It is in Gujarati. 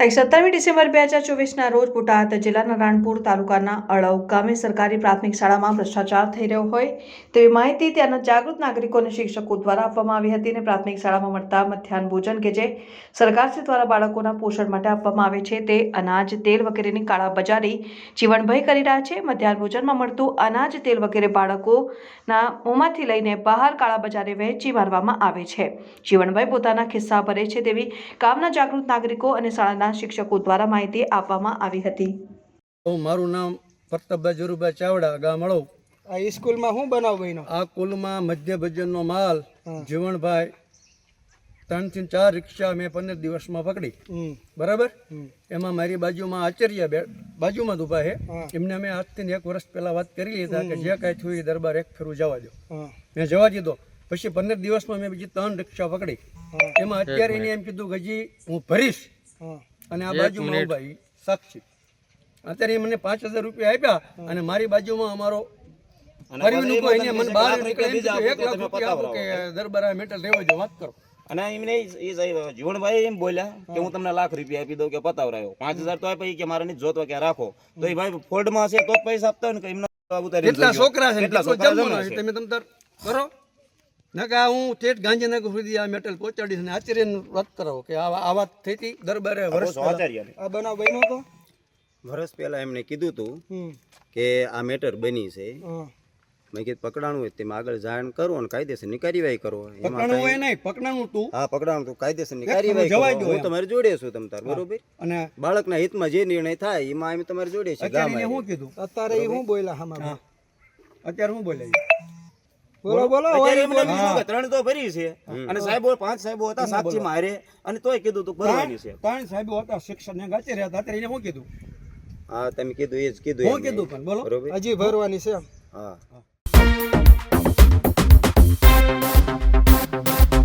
તારીખ સત્તરમી ડિસેમ્બર બે હજાર ચોવીસના રોજ બોટાદ જિલ્લાના રાણપુર તાલુકાના અળવ ગામે સરકારી પ્રાથમિક શાળામાં ભ્રષ્ટાચાર થઈ રહ્યો હોય તેવી માહિતી ત્યાંના જાગૃત નાગરિકો અને શિક્ષકો દ્વારા આપવામાં આવી હતી અને પ્રાથમિક શાળામાં મળતા મધ્યાહન ભોજન કે જે સરકારશ્રી દ્વારા બાળકોના પોષણ માટે આપવામાં આવે છે તે અનાજ, તેલ વગેરેની કાળા બજારી જીવનભય કરી રહ્યા છે. મધ્યાહન ભોજનમાં મળતું અનાજ, તેલ વગેરે બાળકોના મોંમાંથી લઈને બહાર કાળા બજારે વહેંચી મારવામાં આવે છે. જીવનભાઈ પોતાના ખિસ્સા ભરે છે તેવી ગામના જાગૃત નાગરિકો અને શાળાના શિક્ષકો દ્વારા માહિતી આપવામાં આવી હતી. મારું નામ પ્રતાપભાઈ જરુભાઈ ચાવડા ગામ આ સ્કૂલમાં શું બનાવ બન્યો? આ કુલમાં મધ્ય ભજનનો માલ જીવણભાઈ ત્રણથી ચાર રિક્ષા મેં પંદર દિવસમાં પકડી. બરાબર? એમાં મારી બાજુમાં આચાર્ય બે બાજુમાં જ ઊભા છે. હા. એમને મેં આજથી એક વર્ષ પહેલા વાત કરી લીધા કે જે કાંઈ થયું એ દરબાર એક ફેરું જવા દો મેં જવા દીધો. પછી પંદર દિવસમાં મેં બીજી ત્રણ રિક્ષા પકડી. એમાં અત્યારે એને એમ કીધું કે હજી હું ભરીશ. અને આ બાજુમાં ઊભા સાક્ષી. અત્યારે મને પાંચ હજાર રૂપિયા આપ્યા અને મારી બાજુમાં અમારો એમ બોલ્યા કે હું. તમને લાખ રૂપિયા આપી દઉં કે પતાવરાયો પાંચ હજાર તો આપ્યા કે મારે નથી જોતવા કે રાખો. તો એ ભાઈ ફોલ્ડમાં હશે તો જ પૈસા આપતા હોય ને કે કેટલા છોકરા છે કેટલા છોકરા જમવાનો જમે છે છે. તમે તમ કરો. ના કે હું ઠેઠ ગાંધીનગર સુધી આ મેટલ પહોંચાડીશ ને આચાર્યનું વાત કરો કે આ આ વાત થઈ હતી દરબારે વર્ષ આ બનાવ બન્યો હતો? વર્ષ પહેલા એમને કીધું હતું કે આ મેટર બની છે. હા. મેં કીધું પકડાણું હોય તેમાં આગળ જાણ કરો અને કાયદેસરની કાર્યવાહી કરો. એમાં પકડાણું હોય નહીં પકડાણું તું. હા પકડાણું તો કાયદેસરની એક કાર્યવાહી કરો. હું તમારે જોડે છું તમ તાર બરોબર? અને બાળકના હિતમાં જે નિર્ણય થાય એમાં અમે તમારી જોડે છે ગામ શું કીધું? અત્યારે હું બોલ્યા હામાં અત્યારે શું બોલે ઈ? બોલો બોલો. ત્રણ તો ભરી છે. અને સાહેબો પાંચ સાહેબો હતા સાક્ષી મારે. અને તોય કીધું તું ભરવાની છે. ત્રણ સાહેબો હતા શિક્ષણ ને આચાર્ય હતા. એને શું કીધું? હા તમે કીધું એ જ કીધું શું કીધું પણ બોલો. હજી ભરવાની છે હા.